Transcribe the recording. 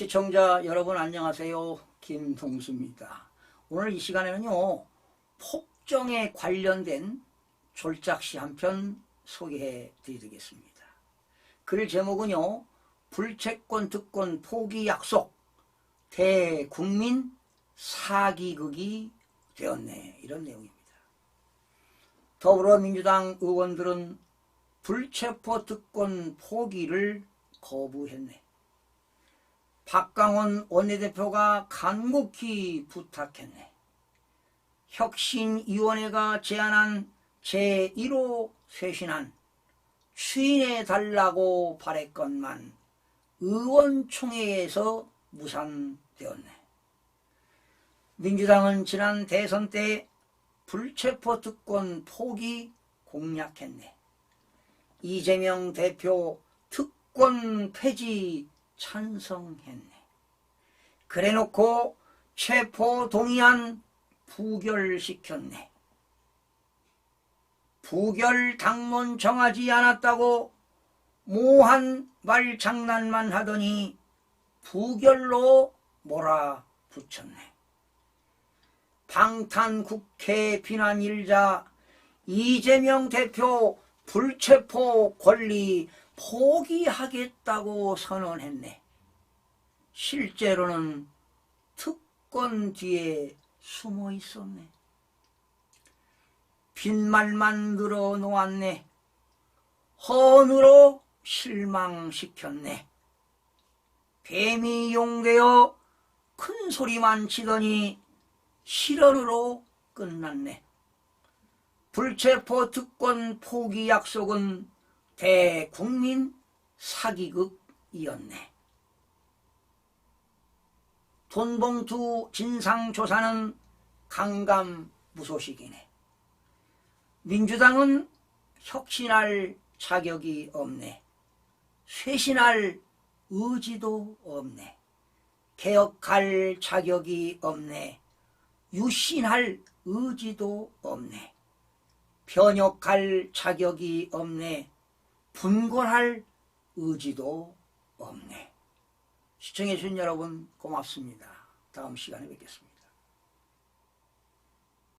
시청자 여러분 안녕하세요. 김동수입니다. 오늘 이 시간에는요. 폭정에 관련된 졸작시 한 편 소개해 드리겠습니다. 글 제목은요. 불채권 특권 포기 약속 대국민 사기극이 되었네 이런 내용입니다. 더불어민주당 의원들은 불체포 특권 포기를 거부했네. 박강원 원내대표가 간곡히 부탁했네. 혁신위원회가 제안한 제1호 쇄신안 추인해 달라고 바랬건만 의원총회에서 무산되었네. 민주당은 지난 대선 때 불체포 특권 포기 공약했네. 이재명 대표 특권 폐지 찬성했네. 그래놓고 체포 동의안 부결시켰네. 부결 당론 정하지 않았다고 모한 말 장난만 하더니 부결로 몰아붙였네. 방탄국회 비난 일자 이재명 대표 불체포 권리 포기하겠다고 선언했네. 실제로는 특권 뒤에 숨어 있었네. 빈말만 늘어놓았네. 헌으로 실망시켰네. 뱀이 용되어 큰 소리만 치더니 실언으로 끝났네. 불체포 특권 포기 약속은 대국민 사기극이었네. 돈봉투 진상조사는 강감무소식이네. 민주당은 혁신할 자격이 없네. 쇄신할 의지도 없네. 개혁할 자격이 없네. 유신할 의지도 없네. 변혁할 자격이 없네. 분권할 의지도 없네. 시청해주신 여러분 고맙습니다. 다음 시간에 뵙겠습니다.